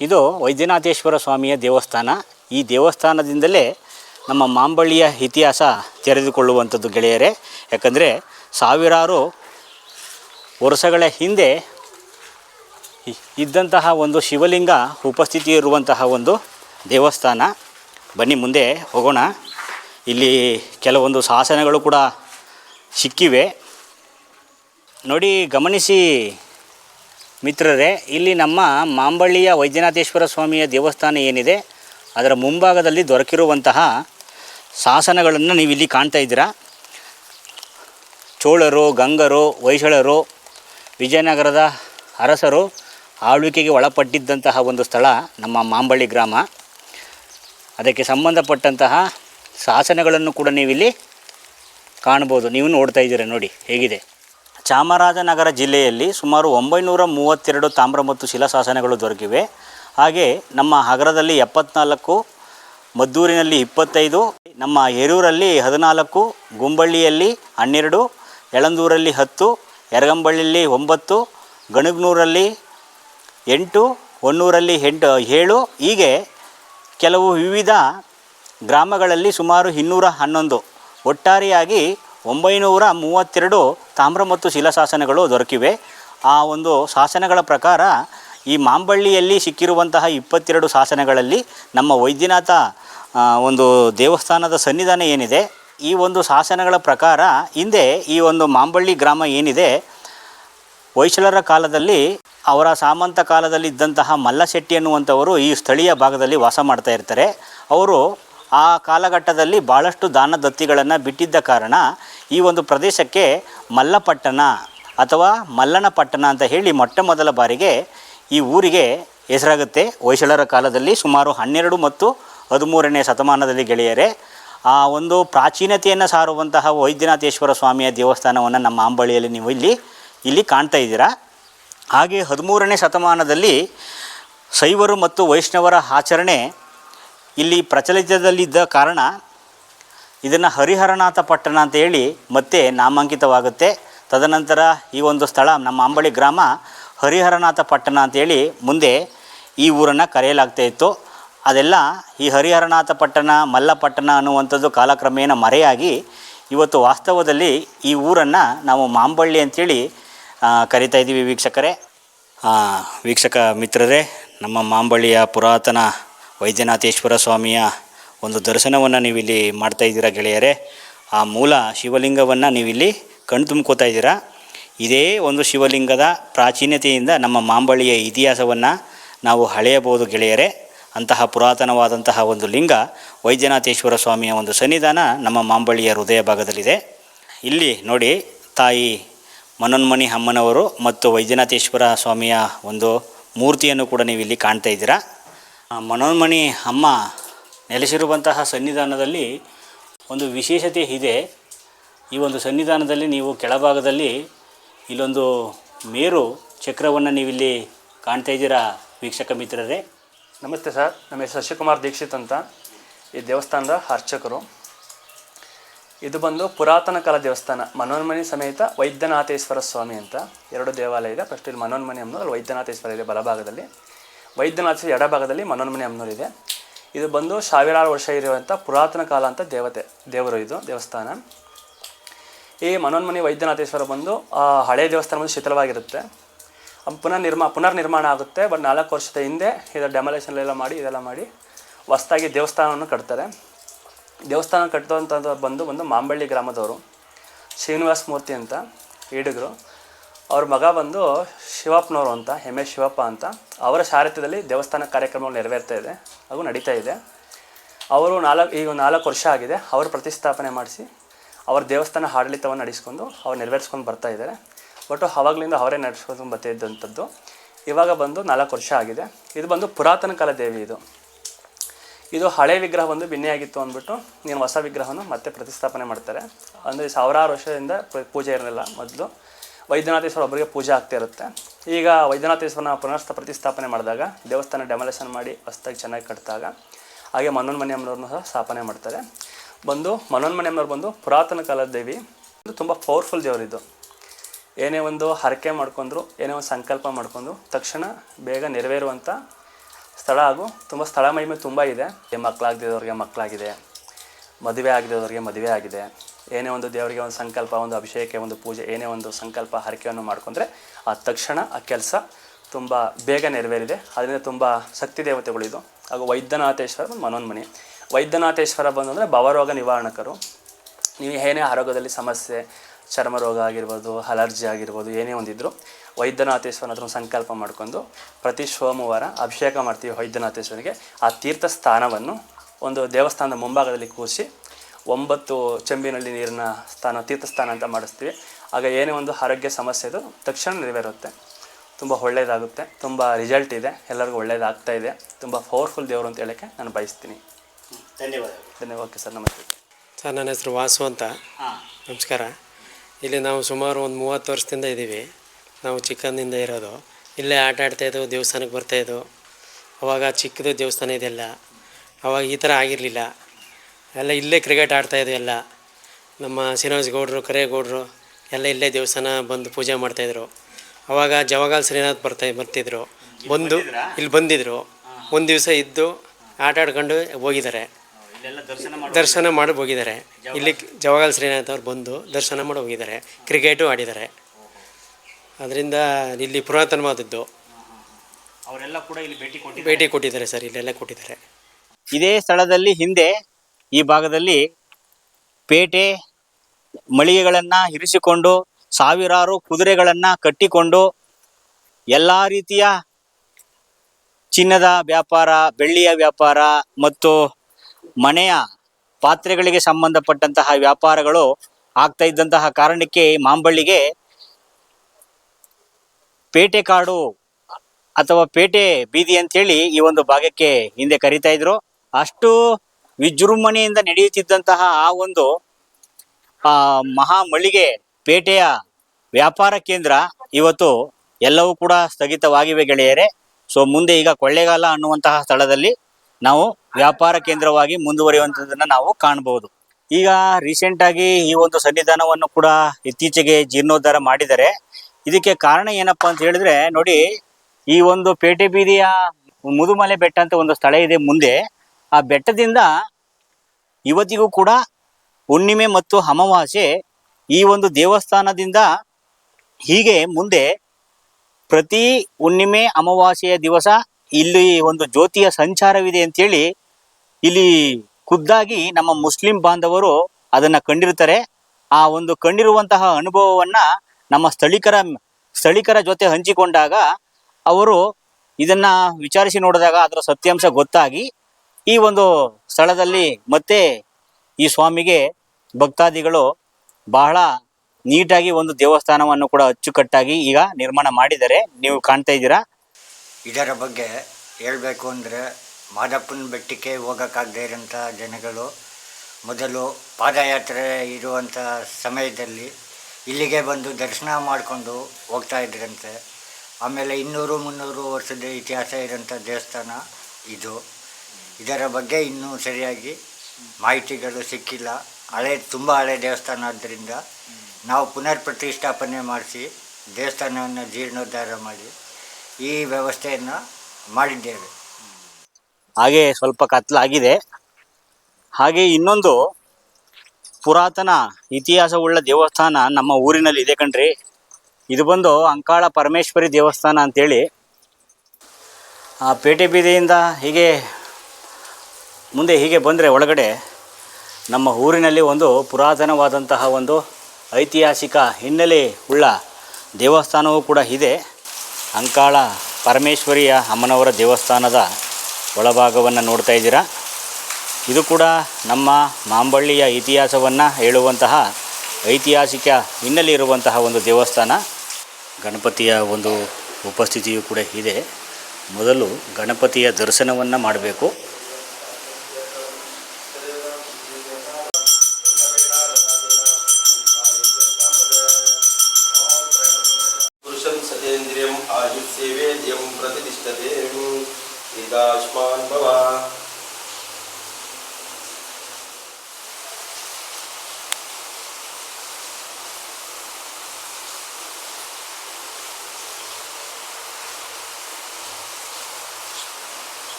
ಇದು ವೈದ್ಯನಾಥೇಶ್ವರ ಸ್ವಾಮಿಯ ದೇವಸ್ಥಾನ. ಈ ದೇವಸ್ಥಾನದಿಂದಲೇ ನಮ್ಮ ಮಾಂಬಳ್ಳಿಯ ಇತಿಹಾಸ ತೆರೆದುಕೊಳ್ಳುವಂಥದ್ದು ಗೆಳೆಯರೇ. ಯಾಕಂದರೆ ಸಾವಿರಾರು ವರ್ಷಗಳ ಹಿಂದೆ ಇದ್ದಂತಹ ಒಂದು ಶಿವಲಿಂಗ ಉಪಸ್ಥಿತಿ ಇರುವಂತಹ ಒಂದು ದೇವಸ್ಥಾನ. ಬನ್ನಿ ಮುಂದೆ ಹೋಗೋಣ. ಇಲ್ಲಿ ಕೆಲವೊಂದು ಶಾಸನಗಳು ಕೂಡ ಸಿಕ್ಕಿವೆ. ನೋಡಿ ಗಮನಿಸಿ ಮಿತ್ರರೇ, ಇಲ್ಲಿ ನಮ್ಮ ಮಾಂಬಳ್ಳಿಯ ವೈದ್ಯನಾಥೇಶ್ವರ ಸ್ವಾಮಿಯ ದೇವಸ್ಥಾನ ಏನಿದೆ, ಅದರ ಮುಂಭಾಗದಲ್ಲಿ ದೊರಕಿರುವಂತಹ ಶಾಸನಗಳನ್ನು ನೀವು ಇಲ್ಲಿ ಕಾಣ್ತಾ ಇದ್ದೀರಾ. ಚೋಳರು, ಗಂಗರು ಹೊಯ್ಸಳರು ವಿಜಯನಗರದ ಅರಸರು ಆಳ್ವಿಕೆಗೆ ಒಳಪಟ್ಟಿದ್ದಂತಹ ಒಂದು ಸ್ಥಳ ನಮ್ಮ ಮಾಂಬಳ್ಳಿ ಗ್ರಾಮ. ಅದಕ್ಕೆ ಸಂಬಂಧಪಟ್ಟಂತಹ ಶಾಸನಗಳನ್ನು ಕೂಡ ನೀವಿಲ್ಲಿ ಕಾಣ್ಬೋದು ನೀವು ನೋಡ್ತಾ ಇದ್ದೀರಾ ನೋಡಿ, ಹೇಗಿದೆ. ಚಾಮರಾಜನಗರ ಜಿಲ್ಲೆಯಲ್ಲಿ ಸುಮಾರು ಒಂಬೈನೂರ ಮೂವತ್ತೆರಡು ತಾಮ್ರ ಮತ್ತು ಶಿಲಾಶಾಸನಗಳು ದೊರಕಿವೆ. ಹಾಗೆ ನಮ್ಮ ಹಗರದಲ್ಲಿ ಎಪ್ಪತ್ನಾಲ್ಕು, ಮದ್ದೂರಿನಲ್ಲಿ ಇಪ್ಪತ್ತೈದು, ನಮ್ಮ ಹೇರೂರಲ್ಲಿ ಹದಿನಾಲ್ಕು, ಗುಂಬಳ್ಳಿಯಲ್ಲಿ ಹನ್ನೆರಡು, ಯಳಂದೂರಲ್ಲಿ ಹತ್ತು, ಯರಗಂಬಳ್ಳಿಯಲ್ಲಿ ಒಂಬತ್ತು, ಗಣಗ್ನೂರಲ್ಲಿ ಎಂಟು ಒನ್ನೂರಲ್ಲಿ ಎಂಟು, ಏಳು, ಹೀಗೆ ಕೆಲವು ವಿವಿಧ ಗ್ರಾಮಗಳಲ್ಲಿ ಸುಮಾರು ಇನ್ನೂರ ಹನ್ನೊಂದು. ಒಟ್ಟಾರೆಯಾಗಿ ಒಂಬೈನೂರ ಮೂವತ್ತೆರಡು ತಾಮ್ರ ಮತ್ತು ಶಿಲಾಶಾಸನಗಳು ದೊರಕಿವೆ. ಆ ಒಂದು ಶಾಸನಗಳ ಪ್ರಕಾರ ಈ ಮಾಂಬಳ್ಳಿಯಲ್ಲಿ ಸಿಕ್ಕಿರುವಂತಹ ಇಪ್ಪತ್ತೆರಡು ಶಾಸನಗಳಲ್ಲಿ ನಮ್ಮ ವೈದ್ಯನಾಥ ಒಂದು ದೇವಸ್ಥಾನದ ಸನ್ನಿಧಾನ ಏನಿದೆ, ಈ ಒಂದು ಶಾಸನಗಳ ಪ್ರಕಾರ ಹಿಂದೆ ಈ ಒಂದು ಮಾಂಬಳ್ಳಿ ಗ್ರಾಮ ಏನಿದೆ ಹೊಯ್ಸಳರ ಕಾಲದಲ್ಲಿ ಅವರ ಸಾಮಂತ ಕಾಲದಲ್ಲಿ ಇದ್ದಂತಹ ಮಲ್ಲಶೆಟ್ಟಿ ಅನ್ನುವಂಥವರು ಈ ಸ್ಥಳೀಯ ಭಾಗದಲ್ಲಿ ವಾಸ ಮಾಡ್ತಾ ಇರ್ತಾರೆ. ಅವರು ಆ ಕಾಲಘಟ್ಟದಲ್ಲಿ ಭಾಳಷ್ಟು ದಾನ ದತ್ತಿಗಳನ್ನು ಬಿಟ್ಟಿದ್ದ ಕಾರಣ ಈ ಒಂದು ಪ್ರದೇಶಕ್ಕೆ ಮಲ್ಲಪಟ್ಟಣ ಅಥವಾ ಮಲ್ಲನ ಪಟ್ಟಣ ಅಂತ ಹೇಳಿ ಮೊಟ್ಟ ಮೊದಲ ಬಾರಿಗೆ ಈ ಊರಿಗೆ ಹೆಸರಾಗುತ್ತೆ. ಹೊಯ್ಸಳರ ಕಾಲದಲ್ಲಿ ಸುಮಾರು ಹನ್ನೆರಡು ಮತ್ತು ಹದಿಮೂರನೇ ಶತಮಾನದಲ್ಲಿ ಗೆಳೆಯರೆ, ಆ ಒಂದು ಪ್ರಾಚೀನತೆಯನ್ನು ಸಾರುವಂತಹ ವೈದ್ಯನಾಥೇಶ್ವರ ಸ್ವಾಮಿಯ ದೇವಸ್ಥಾನವನ್ನು ನಮ್ಮ ಅಂಬಳಿಯಲ್ಲಿ ನೀವು ಇಲ್ಲಿ ಇಲ್ಲಿ ಕಾಣ್ತಾ ಇದ್ದೀರಾ. ಹಾಗೆ ಹದಿಮೂರನೇ ಶತಮಾನದಲ್ಲಿ ಶೈವರು ಮತ್ತು ವೈಷ್ಣವರ ಆಚರಣೆ ಇಲ್ಲಿ ಪ್ರಚಲಿತದಲ್ಲಿದ್ದ ಕಾರಣ ಇದನ್ನು ಹರಿಹರನಾಥ ಪಟ್ಟಣ ಅಂತ ಹೇಳಿ ಮತ್ತೆ ನಾಮಾಂಕಿತವಾಗುತ್ತೆ. ತದನಂತರ ಈ ಒಂದು ಸ್ಥಳ, ನಮ್ಮ ಅಂಬಳಿ ಗ್ರಾಮ ಹರಿಹರನಾಥ ಪಟ್ಟಣ ಅಂತೇಳಿ ಮುಂದೆ ಈ ಊರನ್ನು ಕರೆಯಲಾಗ್ತಾ ಇತ್ತು. ಅದೆಲ್ಲ ಈ ಹರಿಹರನಾಥ ಪಟ್ಟಣ ಮಲ್ಲಪಟ್ಟಣ ಅನ್ನುವಂಥದ್ದು ಕಾಲಕ್ರಮೇಣ ಮರೆಯಾಗಿ ಇವತ್ತು ವಾಸ್ತವದಲ್ಲಿ ಈ ಊರನ್ನು ನಾವು ಮಾಂಬಳ್ಳಿ ಅಂಥೇಳಿ ಕರಿತಾ ಇದ್ದೀವಿ ವೀಕ್ಷಕರೇ. ವೀಕ್ಷಕ ಮಿತ್ರರೇ, ನಮ್ಮ ಮಾಂಬಳ್ಳಿಯ ಪುರಾತನ ವೈದ್ಯನಾಥೇಶ್ವರ ಸ್ವಾಮಿಯ ಒಂದು ದರ್ಶನವನ್ನು ನೀವಿಲ್ಲಿ ಮಾಡ್ತಾ ಇದ್ದೀರಾ ಗೆಳೆಯರೇ. ಆ ಮೂಲ ಶಿವಲಿಂಗವನ್ನು ನೀವಿಲ್ಲಿ ಕಣ್ಣು ತುಂಬ್ಕೋತಾ ಇದ್ದೀರಾ. ಇದೇ ಒಂದು ಶಿವಲಿಂಗದ ಪ್ರಾಚೀನತೆಯಿಂದ ನಮ್ಮ ಮಾಂಬಳಿಯ ಇತಿಹಾಸವನ್ನು ನಾವು ಹಳೆಯಬಹುದು ಗೆಳೆಯರೇ. ಅಂತಹ ಪುರಾತನವಾದಂತಹ ಒಂದು ಲಿಂಗ ವೈದ್ಯನಾಥೇಶ್ವರ ಸ್ವಾಮಿಯ ಒಂದು ಸನ್ನಿಧಾನ ನಮ್ಮ ಮಾಂಬಳಿಯ ಹೃದಯ ಭಾಗದಲ್ಲಿದೆ. ಇಲ್ಲಿ ನೋಡಿ ತಾಯಿ ಮನೋನ್ಮಣಿ ಅಮ್ಮನವರು ಮತ್ತು ವೈದ್ಯನಾಥೇಶ್ವರ ಸ್ವಾಮಿಯ ಒಂದು ಮೂರ್ತಿಯನ್ನು ಕೂಡ ನೀವು ಇಲ್ಲಿ ಕಾಣ್ತಾ ಇದ್ದೀರಾ. ಮನೋನ್ಮಣಿ ಅಮ್ಮ ನೆಲೆಸಿರುವಂತಹ ಸನ್ನಿಧಾನದಲ್ಲಿ ಒಂದು ವಿಶೇಷತೆ ಇದೆ. ಈ ಒಂದು ಸನ್ನಿಧಾನದಲ್ಲಿ ನೀವು ಕೆಳಭಾಗದಲ್ಲಿ ಇಲ್ಲೊಂದು ಮೇರು ಚಕ್ರವನ್ನು ನೀವಿಲ್ಲಿ ಕಾಣ್ತಾ ಇದ್ದೀರಾ ವೀಕ್ಷಕ ಮಿತ್ರರೇ? ನಮಸ್ತೆ ಸರ್. ನಮ್ಮ ಹೆಸರು ಶಶಿಕುಮಾರ್ ದೀಕ್ಷಿತ್ ಅಂತ. ಈ ದೇವಸ್ಥಾನದ ಅರ್ಚಕರು. ಇದು ಬಂದು ಪುರಾತನ ಕಾಲ ದೇವಸ್ಥಾನ, ಮನೋನ್ಮಣಿ ಸಮೇತ ವೈದ್ಯನಾಥೇಶ್ವರ ಸ್ವಾಮಿ ಅಂತ. ಎರಡು ದೇವಾಲಯ ಇದೆ. ಫಸ್ಟ್ ಇಲ್ಲಿ ಮನೋನ್ಮಣಿ ಅನ್ನೋದು ವೈದ್ಯನಾಥೇಶ್ವರ ಇದೆ ಬಲಭಾಗದಲ್ಲಿ. ವೈದ್ಯನಾಥೇಶ್ವರ ಎಡಭಾಗದಲ್ಲಿ ಮನೋನ್ಮನೆ ಅಮ್ಮನೂರು ಇದೆ. ಬಂದು ಸಾವಿರಾರು ವರ್ಷ ಇರುವಂಥ ಪುರಾತನ ಕಾಲ ಅಂತ ದೇವತೆ, ದೇವರು ಇದು, ದೇವಸ್ಥಾನ. ಈ ಮನೋನ್ಮನಿ ವೈದ್ಯನಾಥೇಶ್ವರ ಬಂದು, ಆ ಹಳೆ ದೇವಸ್ಥಾನ ಬಂದು ಶಿಥಿಲವಾಗಿರುತ್ತೆ. ಪುನರ್ ಪುನಃ ನಿರ್ಮಾ ಪುನರ್ ನಿರ್ಮಾಣ ಆಗುತ್ತೆ, ಬಟ್ ನಾಲ್ಕು ವರ್ಷದ ಹಿಂದೆ ಇದರ ಡೆಮಲೇಷನ್ ಎಲ್ಲ ಮಾಡಿ, ಇದೆಲ್ಲ ಮಾಡಿ ಹೊಸದಾಗಿ ದೇವಸ್ಥಾನವನ್ನು ಕಟ್ತಾರೆ. ದೇವಸ್ಥಾನ ಕಟ್ಟಿದಂಥದ್ದು ಬಂದು ಒಂದು ಮಾಂಬಳ್ಳಿ ಗ್ರಾಮದವರು, ಶ್ರೀನಿವಾಸ ಮೂರ್ತಿ ಅಂತ ಈಡಿಗರು ಅವ್ರ ಮಗ ಬಂದು ಶಿವಪ್ಪನವರು ಅಂತ ಎಂ ಎಸ್ ಶಿವಪ್ಪ ಅಂತ. ಅವರ ಸಾರಥ್ಯದಲ್ಲಿ ದೇವಸ್ಥಾನ ಕಾರ್ಯಕ್ರಮಗಳು ನೆರವೇರ್ತಾ ಇದೆ, ಹಾಗೂ ನಡೀತಾ ಇದೆ. ಅವರು ನಾಲ್ಕು, ಈಗ ನಾಲ್ಕು ವರ್ಷ ಆಗಿದೆ, ಅವರು ಪ್ರತಿಷ್ಠಾಪನೆ ಮಾಡಿಸಿ ಅವ್ರ ದೇವಸ್ಥಾನ ಆಡಳಿತವನ್ನು ನಡೆಸ್ಕೊಂಡು ಅವ್ರು ನೆರವೇರಿಸ್ಕೊಂಡು ಬರ್ತಾ ಇದ್ದಾರೆ. ಬಟ್ ಅವಾಗಲಿಂದ ಅವರೇ ನಡೆಸ್ಕೊಂಡು ಬರ್ತಾ ಇದ್ದಂಥದ್ದು ಇವಾಗ ಬಂದು ನಾಲ್ಕು ವರ್ಷ ಆಗಿದೆ. ಇದು ಬಂದು ಪುರಾತನ ಕಾಲ ದೇವಿ ಇದು. ಇದು ಹಳೆ ವಿಗ್ರಹ ಒಂದು ಭಿನ್ನೆಯಾಗಿತ್ತು ಅಂದ್ಬಿಟ್ಟು ನೀನು ಹೊಸ ವಿಗ್ರಹವನ್ನು ಮತ್ತೆ ಪ್ರತಿಷ್ಠಾಪನೆ ಮಾಡ್ತಾರೆ. ಅಂದರೆ ಸಾವಿರಾರು ವರ್ಷದಿಂದ ಪೂಜೆ ಇರಲಿಲ್ಲ ಮೊದಲು. ವೈದ್ಯನಾಥೇಶ್ವರ ಒಬ್ಬರಿಗೆ ಪೂಜೆ ಆಗ್ತಾ ಇರುತ್ತೆ. ಈಗ ವೈದ್ಯನಾಥೇಶ್ವರನ ಪುನರ್ಸ್ಥ ಪ್ರತಿಸ್ಥಾಪನೆ ಮಾಡಿದಾಗ ದೇವಸ್ಥಾನ ಡೆಮೊಲೇಷನ್ ಮಾಡಿ ಹೊಸ್ದಾಗಿ ಚೆನ್ನಾಗಿ ಕಟ್ಟಿದಾಗ ಹಾಗೆ ಮನೋನ್ಮನಿ ಅಮ್ಮನವ್ರನ್ನೂ ಸಹ ಸ್ಥಾಪನೆ ಮಾಡ್ತಾರೆ. ಬಂದು ಮನೋನ್ಮನಿ ಅಮ್ಮನವ್ರು ಬಂದು ಪುರಾತನ ಕಾಲದ ದೇವಿ ತುಂಬ ಪವರ್ಫುಲ್ ದೇವರಿದ್ದು ಏನೇ ಒಂದು ಹರಕೆ ಮಾಡ್ಕೊಂಡ್ರು, ಏನೇ ಒಂದು ಸಂಕಲ್ಪ ಮಾಡ್ಕೊಂಡ್ರು, ತಕ್ಷಣ ಬೇಗ ನೆರವೇರುವಂಥ ಸ್ಥಳ ಹಾಗೂ ತುಂಬ ಸ್ಥಳ ಮಹಿಮೆ ತುಂಬ ಇದೆ. ಮಕ್ಕಳಾಗದಿದ್ದವ್ರಿಗೆ ಮಕ್ಕಳಾಗಿದೆ, ಮದುವೆ ಆಗದಿದ್ದವ್ರಿಗೆ ಮದುವೆ ಆಗಿದೆ. ಏನೇ ಒಂದು ದೇವರಿಗೆ ಒಂದು ಸಂಕಲ್ಪ, ಒಂದು ಅಭಿಷೇಕ ಒಂದು ಪೂಜೆ, ಏನೇ ಒಂದು ಸಂಕಲ್ಪ, ಹರಕೆಯನ್ನು ಮಾಡ್ಕೊಂಡ್ರೆ ಆ ತಕ್ಷಣ ಆ ಕೆಲಸ ತುಂಬ ಬೇಗ ನೆರವೇರಿದೆ. ಅದರಿಂದ ತುಂಬ ಶಕ್ತಿ ದೇವತೆಗಳಿದು ಹಾಗೂ ವೈದ್ಯನಾಥೇಶ್ವರ ಮನೋನ್ಮನಿ. ವೈದ್ಯನಾಥೇಶ್ವರ ಬಂದು ಅಂದರೆ ಭವರೋಗ ನಿವಾರಣಕರು. ನೀವು ಏನೇ ಆರೋಗ್ಯದಲ್ಲಿ ಸಮಸ್ಯೆ ಚರ್ಮ ರೋಗ ಆಗಿರ್ಬೋದು, ಅಲರ್ಜಿ ಆಗಿರ್ಬೋದು, ಏನೇ ಒಂದಿದ್ರು ವೈದ್ಯನಾಥೇಶ್ವರನ ಹತ್ರ ಸಂಕಲ್ಪ ಮಾಡ್ಕೊಂಡು ಪ್ರತಿ ಸೋಮವಾರ ಅಭಿಷೇಕ ಮಾಡ್ತೀವಿ ವೈದ್ಯನಾಥೇಶ್ವರಿಗೆ ಆ ತೀರ್ಥ ಸ್ಥಾನವನ್ನು ಒಂದು ದೇವಸ್ಥಾನದ ಮುಂಭಾಗದಲ್ಲಿ ಕೂರಿಸಿ ಒಂಬತ್ತು ಚೆಂಬಿನಲ್ಲಿ ನೀರಿನ ಸ್ಥಾನ ತೀರ್ಥಸ್ಥಾನ ಅಂತ ಮಾಡಿಸ್ತೀವಿ. ಆಗ ಏನೇ ಒಂದು ಆರೋಗ್ಯ ಸಮಸ್ಯೆ ಇದು ತಕ್ಷಣ ನೆರವೇರುತ್ತೆ. ತುಂಬ ಒಳ್ಳೆಯದಾಗುತ್ತೆ ತುಂಬ ರಿಸಲ್ಟ್ ಇದೆ. ಎಲ್ಲರಿಗೂ ಒಳ್ಳೆಯದಾಗ್ತಾ ಇದೆ. ತುಂಬ ಪವರ್ಫುಲ್ ದೇವರು ಅಂತ ಹೇಳೋಕ್ಕೆ ನಾನು ಬಯಸ್ತೀನಿ. ಧನ್ಯವಾದ ಧನ್ಯವಾದ. ಓಕೆ ಸರ್ ನಮಸ್ತೆ. ಸರ್ ನನ್ನ ಹೆಸರು ವಾಸು ಅಂತ. ಹಾಂ. ನಮಸ್ಕಾರ. ಇಲ್ಲಿ ನಾವು ಸುಮಾರು ಒಂದು ಮೂವತ್ತು ವರ್ಷದಿಂದ ಇದ್ದೀವಿ. ನಾವು ಚಿಕ್ಕಂದಿಂದ ಇರೋದು. ಇಲ್ಲೇ ಆಟ ಆಡ್ತಾಯಿದ್ದು ದೇವಸ್ಥಾನಕ್ಕೆ ಬರ್ತಾಯಿದ್ದು ಅವಾಗ ಚಿಕ್ಕದು ದೇವಸ್ಥಾನ ಇದೆಲ್ಲ ಅವಾಗ ಈ ಥರ ಆಗಿರಲಿಲ್ಲ. ಎಲ್ಲ ಇಲ್ಲೇ ಕ್ರಿಕೆಟ್ ಆಡ್ತಾಯಿದ್ವಿ ಎಲ್ಲ. ನಮ್ಮ ಶ್ರೀನಿವಾಸ ಗೌಡರು ಕರೇಗೌಡರು ಎಲ್ಲ ಇಲ್ಲೇ ದೇವಸ್ಥಾನ ಬಂದು ಪೂಜೆ ಮಾಡ್ತಾಯಿದ್ರು ಅವಾಗ ಜವಗಾಲ್ ಶ್ರೀನಾಥ್ ಬರ್ತಾ ಬರ್ತಿದ್ರು. ಬಂದು ಇಲ್ಲಿ ಬಂದಿದ್ದರು ಒಂದು ದಿವಸ ಇದ್ದು ಆಟ ಆಡ್ಕೊಂಡು ಹೋಗಿದ್ದಾರೆ. ಇಲ್ಲೆಲ್ಲ ದರ್ಶನ ಮಾಡಿ ದರ್ಶನ ಮಾಡಿ ಹೋಗಿದ್ದಾರೆ. ಇಲ್ಲಿ ಜವಗಾಲ್ ಶ್ರೀನಾಥ್ ಅವ್ರು ಬಂದು ದರ್ಶನ ಮಾಡಿ ಹೋಗಿದ್ದಾರೆ. ಕ್ರಿಕೆಟು ಆಡಿದ್ದಾರೆ. ಅದರಿಂದ ಇಲ್ಲಿ ಪುರಾತನವಾದದ್ದು. ಅವರೆಲ್ಲ ಕೂಡ ಇಲ್ಲಿ ಭೇಟಿ ಕೊಟ್ಟಿದ್ದಾರೆ? ಭೇಟಿ ಕೊಟ್ಟಿದ್ದಾರೆ ಸರ್ ಇಲ್ಲೆಲ್ಲ ಕೊಟ್ಟಿದ್ದಾರೆ. ಇದೇ ಸ್ಥಳದಲ್ಲಿ ಹಿಂದೆ ಈ ಭಾಗದಲ್ಲಿ ಪೇಟೆ ಮಳಿಗೆಗಳನ್ನು ಇರಿಸಿಕೊಂಡು ಸಾವಿರಾರು ಕುದುರೆಗಳನ್ನು ಕಟ್ಟಿಕೊಂಡು ಎಲ್ಲ ರೀತಿಯ ಚಿನ್ನದ ವ್ಯಾಪಾರ, ಬೆಳ್ಳಿಯ ವ್ಯಾಪಾರ ಮತ್ತು ಮನೆಯ ಪಾತ್ರೆಗಳಿಗೆ ಸಂಬಂಧಪಟ್ಟಂತಹ ವ್ಯಾಪಾರಗಳು ಆಗ್ತಾ ಇದ್ದಂತಹ ಕಾರಣಕ್ಕೆ ಮಾಂಬಳ್ಳಿಗೆ ಪೇಟೆ ಕಾಡು ಅಥವಾ ಪೇಟೆ ಬೀದಿ ಅಂತೇಳಿ ಈ ಒಂದು ಭಾಗಕ್ಕೆ ಹಿಂದೆ ಕರಿತಾ ಇದ್ರು. ಅಷ್ಟು ವಿಜೃಂಭಣೆಯಿಂದ ನಡೆಯುತ್ತಿದ್ದಂತಹ ಆ ಒಂದು, ಆ, ಮಹಾ ಮಳಿಗೆ ಪೇಟೆಯ ವ್ಯಾಪಾರ ಕೇಂದ್ರ ಇವತ್ತು ಎಲ್ಲವೂ ಕೂಡ ಸ್ಥಗಿತವಾಗಿವೆ ಗೆಳೆಯರೆ. ಸೊ, ಮುಂದೆ ಈಗ ಕೊಳ್ಳೇಗಾಲ ಅನ್ನುವಂತಹ ಸ್ಥಳದಲ್ಲಿ ನಾವು ವ್ಯಾಪಾರ ಕೇಂದ್ರವಾಗಿ ಮುಂದುವರಿಯುವಂಥದ್ದನ್ನ ನಾವು ಕಾಣಬಹುದು. ಈಗ ರೀಸೆಂಟ್ ಆಗಿ ಈ ಒಂದು ಸನ್ನಿಧಾನವನ್ನು ಕೂಡ ಇತ್ತೀಚೆಗೆ ಜೀರ್ಣೋದ್ಧಾರ ಮಾಡಿದ್ದಾರೆ ಇದಕ್ಕೆ ಕಾರಣ ಏನಪ್ಪಾ ಅಂತ ಹೇಳಿದ್ರೆ ನೋಡಿ, ಈ ಒಂದು ಪೇಟೆ ಬೀದಿಯ ಮುದುಮಲೆ ಬೆಟ್ಟ ಅಂತ ಒಂದು ಸ್ಥಳ ಇದೆ ಮುಂದೆ. ಆ ಬೆಟ್ಟದಿಂದ ಇವತ್ತಿಗೂ ಕೂಡ ಹುಣ್ಣಿಮೆ ಮತ್ತು ಅಮಾವಾಸ್ಯೆ ಈ ಒಂದು ದೇವಸ್ಥಾನದಿಂದ ಹೀಗೆ ಮುಂದೆ ಪ್ರತಿ ಹುಣ್ಣಿಮೆ, ಅಮಾವಾಸ್ಯೆಯ ದಿವಸ ಇಲ್ಲಿ ಒಂದು ಜ್ಯೋತಿಯ ಸಂಚಾರವಿದೆ ಅಂತೇಳಿ ಇಲ್ಲಿ ಖುದ್ದಾಗಿ ನಮ್ಮ ಮುಸ್ಲಿಂ ಬಾಂಧವರು ಅದನ್ನ ಕಂಡಿರ್ತಾರೆ ಆ ಒಂದು ಕಂಡಿರುವಂತಹ ಅನುಭವವನ್ನ ನಮ್ಮ ಸ್ಥಳೀಕರ ಸ್ಥಳೀಕರ ಜೊತೆ ಹಂಚಿಕೊಂಡಾಗ ಅವರು ಇದನ್ನ ವಿಚಾರಿಸಿ ನೋಡಿದಾಗ ಅದರ ಸತ್ಯಾಂಶ ಗೊತ್ತಾಗಿ ಈ ಒಂದು ಸ್ಥಳದಲ್ಲಿ ಮತ್ತೆ ಈ ಸ್ವಾಮಿಗೆ ಭಕ್ತಾದಿಗಳು ಬಹಳ ನೀಟಾಗಿ ಒಂದು ದೇವಸ್ಥಾನವನ್ನು ಕೂಡ ಅಚ್ಚುಕಟ್ಟಾಗಿ ಈಗ ನಿರ್ಮಾಣ ಮಾಡಿದ್ದಾರೆ. ನೀವು ಕಾಣ್ತಾ ಇದ್ದೀರಾ? ಇದರ ಬಗ್ಗೆ ಹೇಳಬೇಕು ಅಂದರೆ ಮಾದಪ್ಪನ ಬೆಟ್ಟಕ್ಕೆ ಹೋಗೋಕ್ಕಾಗದೇ ಇರೋಂಥ ಜನಗಳು ಮೊದಲು ಪಾದಯಾತ್ರೆ ಇರುವಂಥ ಸಮಯದಲ್ಲಿ ಇಲ್ಲಿಗೆ ಬಂದು ದರ್ಶನ ಮಾಡಿಕೊಂಡು ಹೋಗ್ತಾ ಇದ್ರಂತೆ. ಆಮೇಲೆ ಇನ್ನೂರು ಮುನ್ನೂರು ವರ್ಷದ ಇತಿಹಾಸ ಇರೋಂಥ ದೇವಸ್ಥಾನ ಇದು. ಇದರ ಬಗ್ಗೆ ಇನ್ನೂ ಸರಿಯಾಗಿ ಮಾಹಿತಿಗಳು ಸಿಕ್ಕಿಲ್ಲ. ಹಳೆ, ತುಂಬ ಹಳೆ ದೇವಸ್ಥಾನ ಆದ್ದರಿಂದ ನಾವು ಪುನರ್ ಪ್ರತಿಷ್ಠಾಪನೆ ಮಾಡಿಸಿ ದೇವಸ್ಥಾನವನ್ನು ಜೀರ್ಣೋದ್ಧಾರ ಮಾಡಿ ಈ ವ್ಯವಸ್ಥೆಯನ್ನು ಮಾಡಿದ್ದೇವೆ. ಹಾಗೆ ಸ್ವಲ್ಪ ಕತ್ಲಾಗಿದೆ ಹಾಗೆ ಇನ್ನೊಂದು ಪುರಾತನ ಇತಿಹಾಸವುಳ್ಳ ದೇವಸ್ಥಾನ ನಮ್ಮ ಊರಿನಲ್ಲಿ ಇದೆ ಕಣ್ರಿ. ಇದು ಬಂದು ಅಂಕಾಳ ಪರಮೇಶ್ವರಿ ದೇವಸ್ಥಾನ ಅಂತೇಳಿ ಆ ಪೇಟೆ ಬೀದಿಯಿಂದ ಹೀಗೆ ಮುಂದೆ ಹೀಗೆ ಬಂದರೆ ಒಳಗಡೆ ನಮ್ಮ ಊರಿನಲ್ಲಿ ಒಂದು ಪುರಾತನವಾದಂತಹ ಒಂದು ಐತಿಹಾಸಿಕ ಹಿನ್ನೆಲೆ ಉಳ್ಳ ದೇವಸ್ಥಾನವೂ ಕೂಡ ಇದೆ. ಅಂಕಾಳ ಪರಮೇಶ್ವರಿಯ ಅಮ್ಮನವರ ದೇವಸ್ಥಾನದ ಒಳಭಾಗವನ್ನು ನೋಡ್ತಾ ಇದ್ದೀರಾ. ಇದು ಕೂಡ ನಮ್ಮ ಮಾಂಬಳ್ಳಿಯ ಇತಿಹಾಸವನ್ನು ಹೇಳುವಂತಹ ಐತಿಹಾಸಿಕ ಹಿನ್ನೆಲೆ ಇರುವಂತಹ ಒಂದು ದೇವಸ್ಥಾನ. ಗಣಪತಿಯ ಒಂದು ಉಪಸ್ಥಿತಿಯು ಕೂಡ ಇದೆ. ಮೊದಲು ಗಣಪತಿಯ ದರ್ಶನವನ್ನು ಮಾಡಬೇಕು.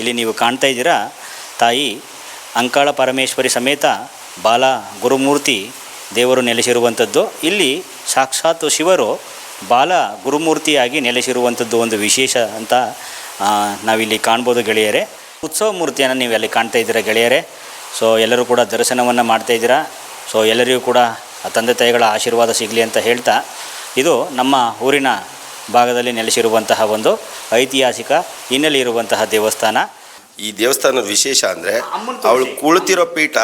ಇಲ್ಲಿ ನೀವು ಕಾಣ್ತಾ ಇದ್ದೀರಾ? ತಾಯಿ ಅಂಕಾಳ ಪರಮೇಶ್ವರಿ ಸಮೇತ ಬಾಲ ಗುರುಮೂರ್ತಿ ದೇವರು ನೆಲೆಸಿರುವಂಥದ್ದು. ಇಲ್ಲಿ ಸಾಕ್ಷಾತ್ ಶಿವರು ಬಾಲ ಗುರುಮೂರ್ತಿಯಾಗಿ ನೆಲೆಸಿರುವಂಥದ್ದು ಒಂದು ವಿಶೇಷ ಅಂತ ನಾವಿಲ್ಲಿ ಕಾಣ್ಬೋದು ಗೆಳೆಯರೇ. ಉತ್ಸವ ಮೂರ್ತಿಯನ್ನು ನೀವು ಅಲ್ಲಿ ಕಾಣ್ತಾ ಇದ್ದೀರಾ ಗೆಳೆಯರೇ? ಸೊ, ಎಲ್ಲರೂ ಕೂಡ ದರ್ಶನವನ್ನು ಮಾಡ್ತಾ ಇದ್ದೀರಾ? ಸೊ, ಎಲ್ಲರಿಗೂ ಕೂಡ ತಂದೆ ತಾಯಿಗಳ ಆಶೀರ್ವಾದ ಸಿಗಲಿ ಅಂತ ಹೇಳ್ತಾ, ಇದು ನಮ್ಮ ಊರಿನ ಭಾಗದಲ್ಲಿ ನೆಲೆಸಿರುವಂತಹ ಒಂದು ಐತಿಹಾಸಿಕ ಹಿನ್ನೆಲೆ ಇರುವಂತಹ ದೇವಸ್ಥಾನ. ಈ ದೇವಸ್ಥಾನದ ವಿಶೇಷ ಅಂದರೆ ಅವಳು ಕುಳಿತಿರೋ ಪೀಠ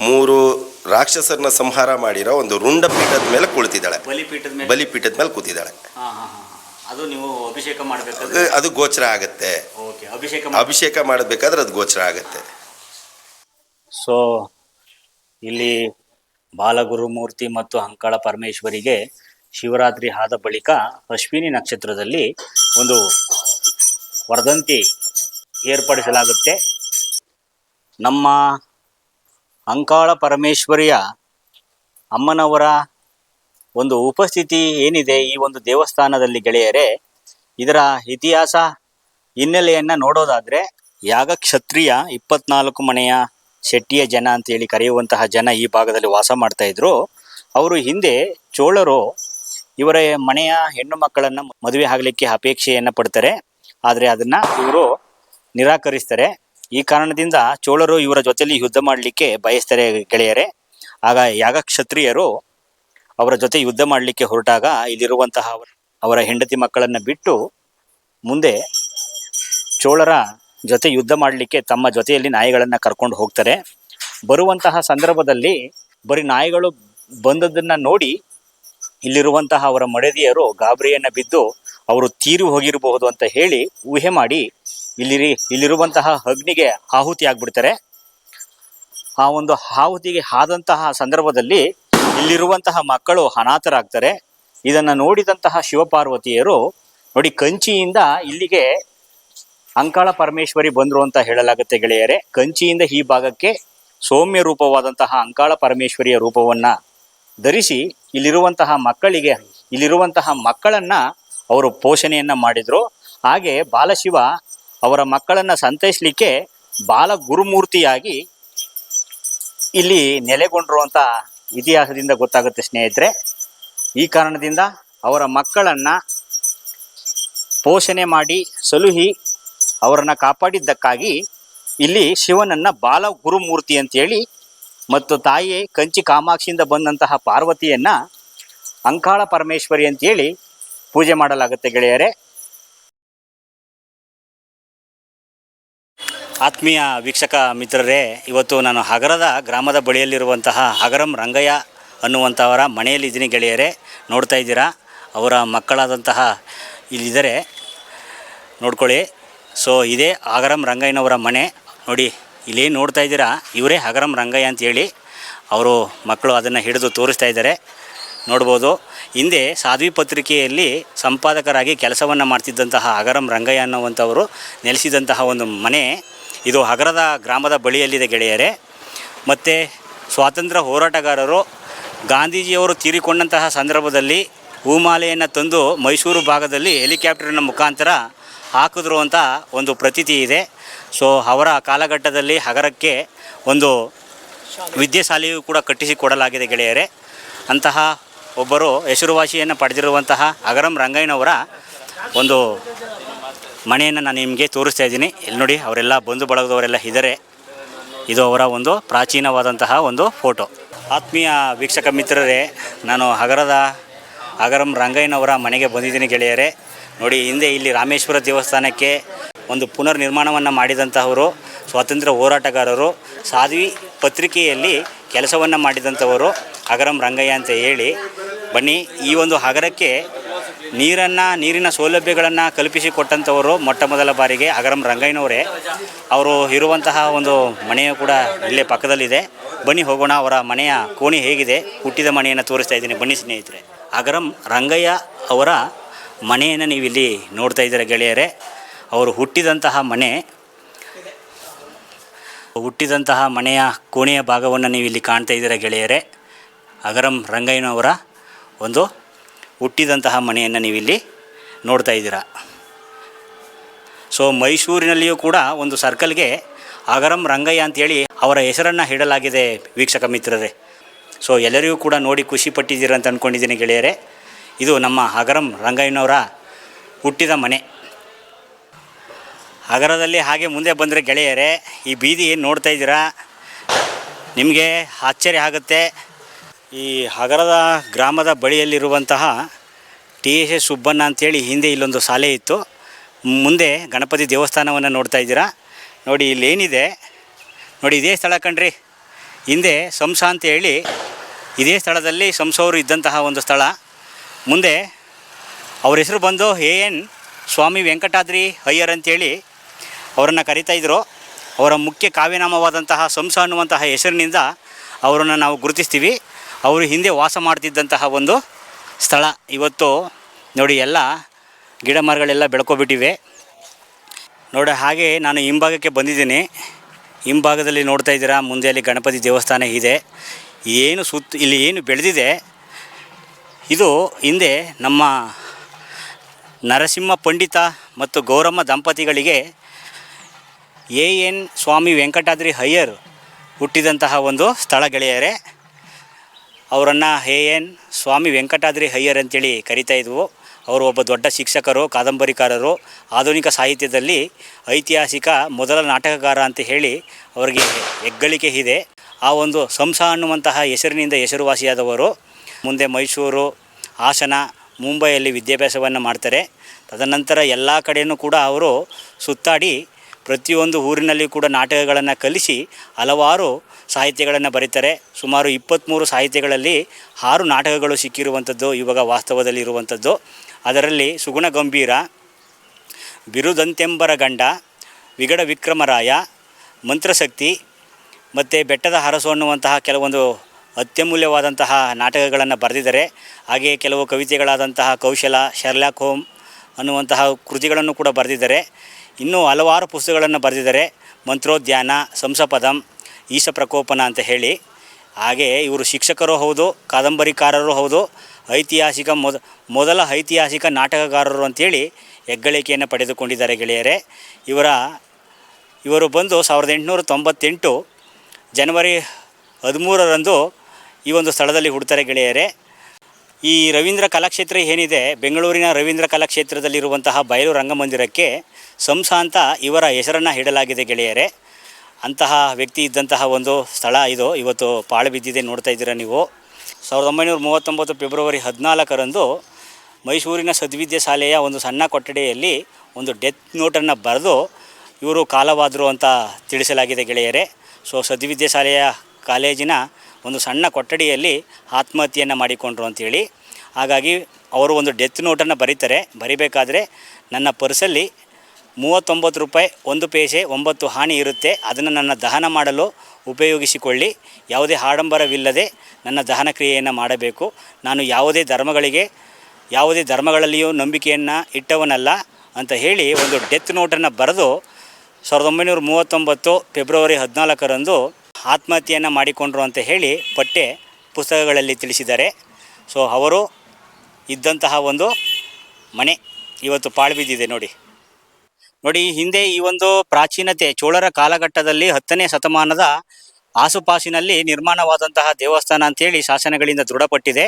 ಮೂರು ರಾಕ್ಷಸರನ್ನ ಸಂಹಾರ ಮಾಡಿರೋ ಒಂದು ರುಂಡ ಪೀಠದ ಮೇಲೆ ಕುಳಿತಿದ್ದಾಳೆ. ಬಲಿಪೀಠದ ಮೇಲೆ? ಬಲಿಪೀಠದ ಮೇಲೆ ಕೂತಿದ್ದಾಳೆ. ಅದು ನೀವು ಅಭಿಷೇಕ ಮಾಡಬೇಕಾದ್ರೆ? ಅದು- ಗೋಚರ ಆಗುತ್ತೆ. ಓಕೆ ಅಭಿಷೇಕ ಅಭಿಷೇಕ ಮಾಡಬೇಕಾದ್ರೆ ಅದು ಗೋಚರ ಆಗುತ್ತೆ. ಸೊ ಇಲ್ಲಿ ಬಾಲಗುರುಮೂರ್ತಿ ಮತ್ತು ಅಂಕಳ ಪರಮೇಶ್ವರಿಗೆ ಶಿವರಾತ್ರಿ ಆದ ಬಳಿಕ ಅಶ್ವಿನಿ ನಕ್ಷತ್ರದಲ್ಲಿ ಒಂದು ವರ್ಧಂತಿ ಏರ್ಪಡಿಸಲಾಗುತ್ತೆ. ನಮ್ಮ ಅಂಕಾಳ ಪರಮೇಶ್ವರಿಯ ಅಮ್ಮನವರ ಒಂದು ಉಪಸ್ಥಿತಿ ಏನಿದೆ ಈ ಒಂದು ದೇವಸ್ಥಾನದಲ್ಲಿ ಗೆಳೆಯರೇ, ಇದರ ಇತಿಹಾಸ ಹಿನ್ನೆಲೆಯನ್ನು ನೋಡೋದಾದರೆ ಯಾಗ ಕ್ಷತ್ರಿಯ ಇಪ್ಪತ್ನಾಲ್ಕು ಮನೆಯ ಶೆಟ್ಟಿಯ ಜನ ಅಂತೇಳಿ ಕರೆಯುವಂತಹ ಜನ ಈ ಭಾಗದಲ್ಲಿ ವಾಸ ಮಾಡ್ತಾ ಇದ್ರು. ಅವರು ಹಿಂದೆ ಚೋಳರು ಇವರ ಮನೆಯ ಹೆಣ್ಣು ಮಕ್ಕಳನ್ನ ಮದುವೆ ಆಗಲಿಕ್ಕೆ ಅಪೇಕ್ಷೆಯನ್ನ ಪಡ್ತಾರೆ. ಆದರೆ ಅದನ್ನ ಇವರು ನಿರಾಕರಿಸ್ತಾರೆ. ಈ ಕಾರಣದಿಂದ ಚೋಳರು ಇವರ ಜೊತೆಲಿ ಯುದ್ಧ ಮಾಡಲಿಕ್ಕೆ ಬಯಸ್ತಾರೆ ಗೆಳೆಯರೇ. ಆಗ ಯಾಗ ಕ್ಷತ್ರಿಯರು ಅವರ ಜೊತೆ ಯುದ್ಧ ಮಾಡಲಿಕ್ಕೆ ಹೊರಟಾಗ ಇಲ್ಲಿರುವಂತಹ ಅವರ- ಹೆಂಡತಿ ಮಕ್ಕಳನ್ನ ಬಿಟ್ಟು ಮುಂದೆ ಚೋಳರ ಜೊತೆ ಯುದ್ಧ ಮಾಡಲಿಕ್ಕೆ ತಮ್ಮ ಜೊತೆಯಲ್ಲಿ ನಾಯಿಗಳನ್ನು ಕರ್ಕೊಂಡು ಹೋಗ್ತಾರೆ. ಬರುವಂತಹ ಸಂದರ್ಭದಲ್ಲಿ ಬರೀ ನಾಯಿಗಳು ಬಂದದ್ದನ್ನು ನೋಡಿ ಇಲ್ಲಿರುವಂತಹ ಅವರ ಮಡದಿಯರು ಗಾಬರಿಯನ್ನು ಬಿದ್ದು ಅವರು ತೀರಿ ಹೋಗಿರಬಹುದು ಅಂತ ಹೇಳಿ ಊಹೆ ಮಾಡಿ ಇಲ್ಲಿ ಇಲ್ಲಿರುವಂತಹ ಅಗ್ನಿಗೆ ಆಹುತಿ ಆಗ್ಬಿಡ್ತಾರೆ. ಆ ಒಂದು ಆಹುತಿಗೆ ಆದಂತಹ ಸಂದರ್ಭದಲ್ಲಿ ಇಲ್ಲಿರುವಂತಹ ಮಕ್ಕಳು ಅನಾಥರಾಗ್ತಾರೆ. ಇದನ್ನು ನೋಡಿದಂತಹ ಶಿವಪಾರ್ವತಿಯರು, ನೋಡಿ ಕಂಚಿಯಿಂದ ಇಲ್ಲಿಗೆ ಅಂಕಾಳ ಪರಮೇಶ್ವರಿ ಬಂದರು ಅಂತ ಹೇಳಲಾಗುತ್ತೆ ಗೆಳೆಯರೆ. ಕಂಚಿಯಿಂದ ಈ ಭಾಗಕ್ಕೆ ಸೌಮ್ಯ ರೂಪವಾದಂತಹ ಅಂಕಾಳ ಪರಮೇಶ್ವರಿಯ ರೂಪವನ್ನ ಧರಿಸಿ ಇಲ್ಲಿರುವಂತಹ ಮಕ್ಕಳಿಗೆ, ಇಲ್ಲಿರುವಂತಹ ಮಕ್ಕಳನ್ನ ಅವರು ಪೋಷಣೆಯನ್ನ ಮಾಡಿದ್ರು. ಹಾಗೆ ಬಾಲಶಿವ ಅವರ ಮಕ್ಕಳನ್ನ ಸಂತೈಸಲಿಕ್ಕೆ ಬಾಲ ಗುರುಮೂರ್ತಿಯಾಗಿ ಇಲ್ಲಿ ನೆಲೆಗೊಂಡಿರುವಂಥ ಇತಿಹಾಸದಿಂದ ಗೊತ್ತಾಗುತ್ತೆ ಸ್ನೇಹಿತರೆ. ಈ ಕಾರಣದಿಂದ ಅವರ ಮಕ್ಕಳನ್ನ ಪೋಷಣೆ ಮಾಡಿ ಸಲುಹಿ ಅವರನ್ನು ಕಾಪಾಡಿದ್ದಕ್ಕಾಗಿ ಇಲ್ಲಿ ಶಿವನನ್ನ ಬಾಲ ಗುರುಮೂರ್ತಿ ಅಂತೇಳಿ ಮತ್ತು ತಾಯಿ ಕಂಚಿ ಕಾಮಾಕ್ಷಿಯಿಂದ ಬಂದಂತಹ ಪಾರ್ವತಿಯನ್ನ ಅಂಕಾಳ ಪರಮೇಶ್ವರಿ ಅಂತೇಳಿ ಪೂಜೆ ಮಾಡಲಾಗುತ್ತೆ ಗೆಳೆಯರೇ. ಆತ್ಮೀಯ ವೀಕ್ಷಕ ಮಿತ್ರರೇ, ಇವತ್ತು ನಾನು ಹಗರದ ಗ್ರಾಮದ ಬಳಿಯಲ್ಲಿರುವಂತಹ ಹಗರಂ ರಂಗಯ್ಯ ಅನ್ನುವಂಥವರ ಮನೆಯಲ್ಲಿದ್ದೀನಿ ಗೆಳೆಯರೇ. ನೋಡ್ತಾ ಇದ್ದೀರಾ? ಅವರ ಮಕ್ಕಳಾದಂತಹ ಇಲ್ಲಿದ್ದಾರೆ. ನೋಡ್ಕೊಳ್ಳಿ. ಸೊ ಇದೇ ಹಗರಂ ರಂಗಯ್ಯನವರ ಮನೆ. ನೋಡಿ ಇಲ್ಲೇನು ನೋಡ್ತಾ ಇದ್ದೀರಾ? ಇವರೇ ಹಗರಂ ರಂಗಯ್ಯ ಅಂತೇಳಿ ಅವರು ಮಕ್ಕಳು ಅದನ್ನು ಹಿಡಿದು ತೋರಿಸ್ತಾ ಇದ್ದಾರೆ. ನೋಡ್ಬೋದು. ಹಿಂದೆ ಸಾಧ್ವಿ ಪತ್ರಿಕೆಯಲ್ಲಿ ಸಂಪಾದಕರಾಗಿ ಕೆಲಸವನ್ನು ಮಾಡ್ತಿದ್ದಂತಹ ಹಗರಂ ರಂಗಯ್ಯ ಅನ್ನುವಂಥವರು ನೆಲೆಸಿದಂತಹ ಒಂದು ಮನೆ. ಇದು ಹಗರದ ಗ್ರಾಮದ ಬಳಿಯಲ್ಲಿದೆ ಗೆಳೆಯರೇ. ಮತ್ತು ಸ್ವಾತಂತ್ರ್ಯ ಹೋರಾಟಗಾರರು ಗಾಂಧೀಜಿಯವರು ತೀರಿಕೊಂಡಂತಹ ಸಂದರ್ಭದಲ್ಲಿ ಹೂಮಾಲೆಯನ್ನು ತಂದು ಮೈಸೂರು ಭಾಗದಲ್ಲಿ ಹೆಲಿಕಾಪ್ಟರ್ನ ಮುಖಾಂತರ ಹಾಕಿದ್ರು ಅಂತ ಒಂದು ಪ್ರತೀತಿ ಇದೆ. ಸೊ ಅವರ ಕಾಲಘಟ್ಟದಲ್ಲಿ ಹಗರಕ್ಕೆ ಒಂದು ವಿದ್ಯಾಶಾಲೆಯು ಕೂಡ ಕಟ್ಟಿಸಿಕೊಡಲಾಗಿದೆ ಗೆಳೆಯರೇ. ಅಂತಹ ಒಬ್ಬರು ಹೆಸರುವಾಸಿಯನ್ನು ಪಡೆದಿರುವಂತಹ ಅಗರಂ ರಂಗಯ್ಯನವರ ಒಂದು ಮನೆಯನ್ನು ನಾನು ನಿಮಗೆ ತೋರಿಸ್ತಾ ಇದ್ದೀನಿ. ಇಲ್ಲಿ ನೋಡಿ, ಅವರೆಲ್ಲ ಬಂಧು ಬಳಗದವರೆಲ್ಲ ಇದ್ದಾರೆ. ಇದು ಅವರ ಒಂದು ಪ್ರಾಚೀನವಾದಂತಹ ಒಂದು ಫೋಟೋ. ಆತ್ಮೀಯ ವೀಕ್ಷಕ ಮಿತ್ರರೇ, ನಾನು ಹಗರದ ಹಗರಂ ರಂಗಯ್ಯನವರ ಮನೆಗೆ ಬಂದಿದ್ದೀನಿ ಗೆಳೆಯರೇ. ನೋಡಿ, ಹಿಂದೆ ಇಲ್ಲಿ ರಾಮೇಶ್ವರ ದೇವಸ್ಥಾನಕ್ಕೆ ಒಂದು ಪುನರ್ ನಿರ್ಮಾಣವನ್ನು ಮಾಡಿದಂತಹವರು, ಸ್ವಾತಂತ್ರ್ಯ ಹೋರಾಟಗಾರರು, ಸಾಧ್ವಿ ಪತ್ರಿಕೆಯಲ್ಲಿ ಕೆಲಸವನ್ನು ಮಾಡಿದಂಥವರು ಅಗರಂ ರಂಗಯ್ಯ ಅಂತ ಹೇಳಿ. ಬನ್ನಿ, ಈ ಒಂದು ಹಗರಕ್ಕೆ ನೀರನ್ನು, ನೀರಿನ ಸೌಲಭ್ಯಗಳನ್ನು ಕಲ್ಪಿಸಿಕೊಟ್ಟಂಥವರು ಮೊಟ್ಟ ಮೊದಲ ಬಾರಿಗೆ ಅಗರಂ ರಂಗಯ್ಯನವರೇ. ಅವರು ಇರುವಂತಹ ಒಂದು ಮನೆಯು ಕೂಡ ಇಲ್ಲೇ ಪಕ್ಕದಲ್ಲಿದೆ. ಬನ್ನಿ ಹೋಗೋಣ, ಅವರ ಮನೆಯ ಕೋಣೆ ಹೇಗಿದೆ? ಹುಟ್ಟಿದ ಮನೆಯನ್ನು ತೋರಿಸ್ತಾ ಇದ್ದೀನಿ. ಬನ್ನಿ ಸ್ನೇಹಿತರೆ. ಅಗರಂ ರಂಗಯ್ಯ ಅವರ ಮನೆಯನ್ನು ನೀವಿಲ್ಲಿ ನೋಡ್ತಾ ಇದ್ದೀರ ಗೆಳೆಯರೇ? ಅವರು ಹುಟ್ಟಿದಂತಹ ಮನೆ, ಹುಟ್ಟಿದಂತಹ ಮನೆಯ ಕೋಣೆಯ ಭಾಗವನ್ನು ನೀವು ಇಲ್ಲಿ ಕಾಣ್ತಾ ಇದ್ದೀರ ಗೆಳೆಯರೇ? ಅಗರಂ ರಂಗಯ್ಯನವರ ಒಂದು ಹುಟ್ಟಿದಂತಹ ಮನೆಯನ್ನು ನೀವಿಲ್ಲಿ ನೋಡ್ತಾ ಇದ್ದೀರಾ. ಸೊ, ಮೈಸೂರಿನಲ್ಲಿಯೂ ಕೂಡ ಒಂದು ಸರ್ಕಲ್ಗೆ ಅಗರಂ ರಂಗಯ್ಯ ಅಂತೇಳಿ ಅವರ ಹೆಸರನ್ನು ಇಡಲಾಗಿದೆ ವೀಕ್ಷಕ ಮಿತ್ರರೇ. ಸೊ ಎಲ್ಲರಿಗೂ ಕೂಡ ನೋಡಿ ಖುಷಿ ಪಟ್ಟಿದ್ದೀರ ಅಂತ ಅಂದ್ಕೊಂಡಿದ್ದೀನಿ ಗೆಳೆಯರೇ. ಇದು ನಮ್ಮ ಹಗರಂ ರಂಗಯ್ಯನವರ ಹುಟ್ಟಿದ ಮನೆ. ಹಗರದಲ್ಲಿ ಹಾಗೆ ಮುಂದೆ ಬಂದರೆ ಗೆಳೆಯರೇ, ಈ ಬೀದಿ ಏನು ನೋಡ್ತಾ ಇದ್ದೀರಾ? ನಿಮಗೆ ಆಶ್ಚರ್ಯ ಆಗುತ್ತೆ. ಈ ಹಗರದ ಗ್ರಾಮದ ಬಳಿಯಲ್ಲಿರುವಂತಹ ಟಿ ಎಸ್ ಎಸ್ ಸುಬ್ಬಣ್ಣ ಅಂತೇಳಿ ಹಿಂದೆ ಇಲ್ಲೊಂದು ಶಾಲೆ ಇತ್ತು. ಮುಂದೆ ಗಣಪತಿ ದೇವಸ್ಥಾನವನ್ನು ನೋಡ್ತಾ ಇದ್ದೀರಾ. ನೋಡಿ ಇಲ್ಲೇನಿದೆ. ನೋಡಿ ಇದೇ ಸ್ಥಳ ಕಣ್ರಿ. ಹಿಂದೆ ಸಂಸ ಅಂತ ಹೇಳಿ ಇದೇ ಸ್ಥಳದಲ್ಲಿ ಸಂಸವರು ಇದ್ದಂತಹ ಒಂದು ಸ್ಥಳ. ಮುಂದೆ ಅವ್ರ ಹೆಸರು ಬಂದು ಎ ಎನ್ ಸ್ವಾಮಿ ವೆಂಕಟಾದ್ರಿ ಅಯ್ಯರ್ ಅಂತೇಳಿ ಅವರನ್ನು ಕರಿತಾ ಇದ್ದರು ಅವರ ಮುಖ್ಯ ಕಾವ್ಯನಾಮವಾದಂತಹ ಸಂಸ ಅನ್ನುವಂತಹ ಹೆಸರಿನಿಂದ ಅವರನ್ನು ನಾವು ಗುರುತಿಸ್ತೀವಿ. ಅವರು ಹಿಂದೆ ವಾಸ ಮಾಡ್ತಿದ್ದಂತಹ ಒಂದು ಸ್ಥಳ. ಇವತ್ತು ನೋಡಿ ಎಲ್ಲ ಗಿಡ ಮರಗಳೆಲ್ಲ ಬೆಳ್ಕೊಬಿಟ್ಟಿವೆ. ನೋಡಿ ಹಾಗೆ ನಾನು ಹಿಂಭಾಗಕ್ಕೆ ಬಂದಿದ್ದೀನಿ. ಹಿಂಭಾಗದಲ್ಲಿ ನೋಡ್ತಾ ಇದ್ದೀರಾ, ಮುಂದೆ ಅಲ್ಲಿ ಗಣಪತಿ ದೇವಸ್ಥಾನ ಇದೆ. ಏನು ಸುತ್ತ, ಇಲ್ಲಿ ಏನು ಬೆಳೆದಿದೆ, ಇದು ಹಿಂದೆ ನಮ್ಮ ನರಸಿಂಹ ಪಂಡಿತ ಮತ್ತು ಗೌರಮ್ಮ ದಂಪತಿಗಳಿಗೆ ಎ ಎನ್ ಸ್ವಾಮಿ ವೆಂಕಟಾದ್ರಿ ಅಯ್ಯರ್ ಹುಟ್ಟಿದಂತಹ ಒಂದು ಸ್ಥಳ ಗೆಳೆಯರೇ. ಅವರನ್ನು ಎ ಎನ್ ಸ್ವಾಮಿ ವೆಂಕಟಾದ್ರಿ ಅಯ್ಯರ್ ಅಂತೇಳಿ ಕರಿತಾ ಇದ್ವು. ಅವರು ಒಬ್ಬ ದೊಡ್ಡ ಶಿಕ್ಷಕರು, ಕಾದಂಬರಿಕಾರರು. ಆಧುನಿಕ ಸಾಹಿತ್ಯದಲ್ಲಿ ಐತಿಹಾಸಿಕ ಮೊದಲ ನಾಟಕಕಾರ ಅಂತ ಹೇಳಿ ಅವರಿಗೆ ಹೆಗ್ಗಳಿಕೆ ಇದೆ. ಆ ಒಂದು ಸಂಸ ಅನ್ನುವಂತಹ ಹೆಸರಿನಿಂದ ಹೆಸರುವಾಸಿಯಾದವರು ಮುಂದೆ ಮೈಸೂರು, ಹಾಸನ, ಮುಂಬೈಯಲ್ಲಿ ವಿದ್ಯಾಭ್ಯಾಸವನ್ನು ಮಾಡ್ತಾರೆ. ತದನಂತರ ಎಲ್ಲ ಕಡೆಯೂ ಕೂಡ ಅವರು ಸುತ್ತಾಡಿ ಪ್ರತಿಯೊಂದು ಊರಿನಲ್ಲಿ ಕೂಡ ನಾಟಕಗಳನ್ನು ಕಲಿಸಿ ಹಲವಾರು ಸಾಹಿತ್ಯಗಳನ್ನು ಬರೀತಾರೆ. ಸುಮಾರು ಇಪ್ಪತ್ತ್ಮೂರು ಸಾಹಿತ್ಯಗಳಲ್ಲಿ ಆರು ನಾಟಕಗಳು ಸಿಕ್ಕಿರುವಂಥದ್ದು, ಇವಾಗ ವಾಸ್ತವದಲ್ಲಿ ಇರುವಂಥದ್ದು ಅದರಲ್ಲಿ ಸುಗುಣ ಗಂಭೀರ, ಬಿರುದಂತೆಂಬರ ಗಂಡ, ವಿಗಡ ವಿಕ್ರಮರಾಯ, ಮಂತ್ರಶಕ್ತಿ ಮತ್ತು ಬೆಟ್ಟದ ಹರಸು ಅನ್ನುವಂತಹ ಕೆಲವೊಂದು ಅತ್ಯಮೂಲ್ಯವಾದಂತಹ ನಾಟಕಗಳನ್ನು ಬರೆದಿದ್ದಾರೆ. ಹಾಗೆಯೇ ಕೆಲವು ಕವಿತೆಗಳಾದಂತಹ ಕೌಶಲ, ಶರ್ಲಾಕ್ ಹೋಮ್ ಅನ್ನುವಂತಹ ಕೃತಿಗಳನ್ನು ಕೂಡ ಬರೆದಿದ್ದಾರೆ. ಇನ್ನೂ ಹಲವಾರು ಪುಸ್ತಕಗಳನ್ನು ಬರೆದಿದ್ದಾರೆ. ಮಂತ್ರೋದ್ಯಾನ, ಸಂಸಪದಂ ಈಶ ಪ್ರಕೋಪನ ಅಂತ ಹೇಳಿ. ಹಾಗೆ ಇವರು ಶಿಕ್ಷಕರೂ ಹೌದು, ಕಾದಂಬರಿಕಾರರೂ ಹೌದು ಐತಿಹಾಸಿಕ ಮೊದ, ಮೊದಲ ಐತಿಹಾಸಿಕ ನಾಟಕಗಾರರು ಅಂತೇಳಿ ಹೆಗ್ಗಳಿಕೆಯನ್ನು ಪಡೆದುಕೊಂಡಿದ್ದಾರೆ ಗೆಳೆಯರೇ. ಇವರ, ಇವರು ಬಂದು ಸಾವಿರದ ಎಂಟುನೂರ ತೊಂಬತ್ತೆಂಟು ಜನವರಿ ಹದಿಮೂರರಂದು ಈ ಒಂದು ಸ್ಥಳದಲ್ಲಿ ಹುಡ್ತಾರೆ ಗೆಳೆಯರೇ. ಈ ರವೀಂದ್ರ ಕಲಾಕ್ಷೇತ್ರ ಏನಿದೆ, ಬೆಂಗಳೂರಿನ ರವೀಂದ್ರ ಕಲಾಕ್ಷೇತ್ರದಲ್ಲಿರುವಂತಹ ಬಯಲು ರಂಗಮಂದಿರಕ್ಕೆ ಸಂಸ ಅಂತ ಇವರ ಹೆಸರನ್ನು ಇಡಲಾಗಿದೆ ಗೆಳೆಯರೇ. ಅಂತಹ ವ್ಯಕ್ತಿ ಇದ್ದಂತಹ ಒಂದು ಸ್ಥಳ ಇದು. ಇವತ್ತು ಪಾಳು ಬಿದ್ದಿದೆ ನೋಡ್ತಾ ಇದ್ದೀರಾ ನೀವು. ಸಾವಿರದ ಒಂಬೈನೂರ ಮೂವತ್ತೊಂಬತ್ತು ಫೆಬ್ರವರಿ ಹದಿನಾಲ್ಕರಂದು ಮೈಸೂರಿನ ಸದ್ವಿದ್ಯೆ ಶಾಲೆಯ ಒಂದು ಸಣ್ಣ ಕೊಠಡಿಯಲ್ಲಿ ಒಂದು ಡೆತ್ ನೋಟನ್ನು ಬರೆದು ಇವರು ಕಾಲವಾದರು ಅಂತ ತಿಳಿಸಲಾಗಿದೆ ಗೆಳೆಯರೇ. ಸೊ, ಸದ್ವಿದ್ಯೆ ಶಾಲೆಯ ಕಾಲೇಜಿನ ಒಂದು ಸಣ್ಣ ಕೊಠಡಿಯಲ್ಲಿ ಆತ್ಮಹತ್ಯೆಯನ್ನು ಮಾಡಿಕೊಂಡ್ರು ಅಂತೇಳಿ. ಹಾಗಾಗಿ ಅವರು ಒಂದು ಡೆತ್ ನೋಟನ್ನು ಬರೀತಾರೆ. ಬರಿಬೇಕಾದ್ರೆ ನನ್ನ ಪರ್ಸಲ್ಲಿ ಮೂವತ್ತೊಂಬತ್ತು ರೂಪಾಯಿ ಒಂದು ಪೇಸೆ ಒಂಬತ್ತು ಹಾನಿ ಇರುತ್ತೆ. ಅದನ್ನು ನನ್ನ ದಹನ ಮಾಡಲು ಉಪಯೋಗಿಸಿಕೊಳ್ಳಿ. ಯಾವುದೇ ಆಡಂಬರವಿಲ್ಲದೆ ನನ್ನ ದಹನ ಕ್ರಿಯೆಯನ್ನು ಮಾಡಬೇಕು. ನಾನು ಯಾವುದೇ ಧರ್ಮಗಳಿಗೆ, ಯಾವುದೇ ಧರ್ಮಗಳಲ್ಲಿಯೂ ನಂಬಿಕೆಯನ್ನು ಇಟ್ಟವನಲ್ಲ ಅಂತ ಹೇಳಿ ಒಂದು ಡೆತ್ ನೋಟನ್ನು ಬರೆದು ಸಾವಿರದ ಒಂಬೈನೂರ ಮೂವತ್ತೊಂಬತ್ತು ಫೆಬ್ರವರಿ ಹದಿನಾಲ್ಕರಂದು ಆತ್ಮಹತ್ಯೆಯನ್ನು ಮಾಡಿಕೊಂಡ್ರು ಅಂತ ಹೇಳಿ ಪಠ್ಯ ಪುಸ್ತಕಗಳಲ್ಲಿ ತಿಳಿಸಿದ್ದಾರೆ. ಸೊ ಅವರು ಇದ್ದಂತಹ ಒಂದು ಮನೆ ಇವತ್ತು ಪಾಳು ಬಿದ್ದಿದೆ ನೋಡಿ. ನೋಡಿ, ಹಿಂದೆ ಈ ಒಂದು ಪ್ರಾಚೀನತೆ ಚೋಳರ ಕಾಲಘಟ್ಟದಲ್ಲಿ ಹತ್ತನೇ ಶತಮಾನದ ಆಸುಪಾಸಿನಲ್ಲಿ ನಿರ್ಮಾಣವಾದಂತಹ ದೇವಸ್ಥಾನ ಅಂತೇಳಿ ಶಾಸನಗಳಿಂದ ದೃಢಪಟ್ಟಿದೆ.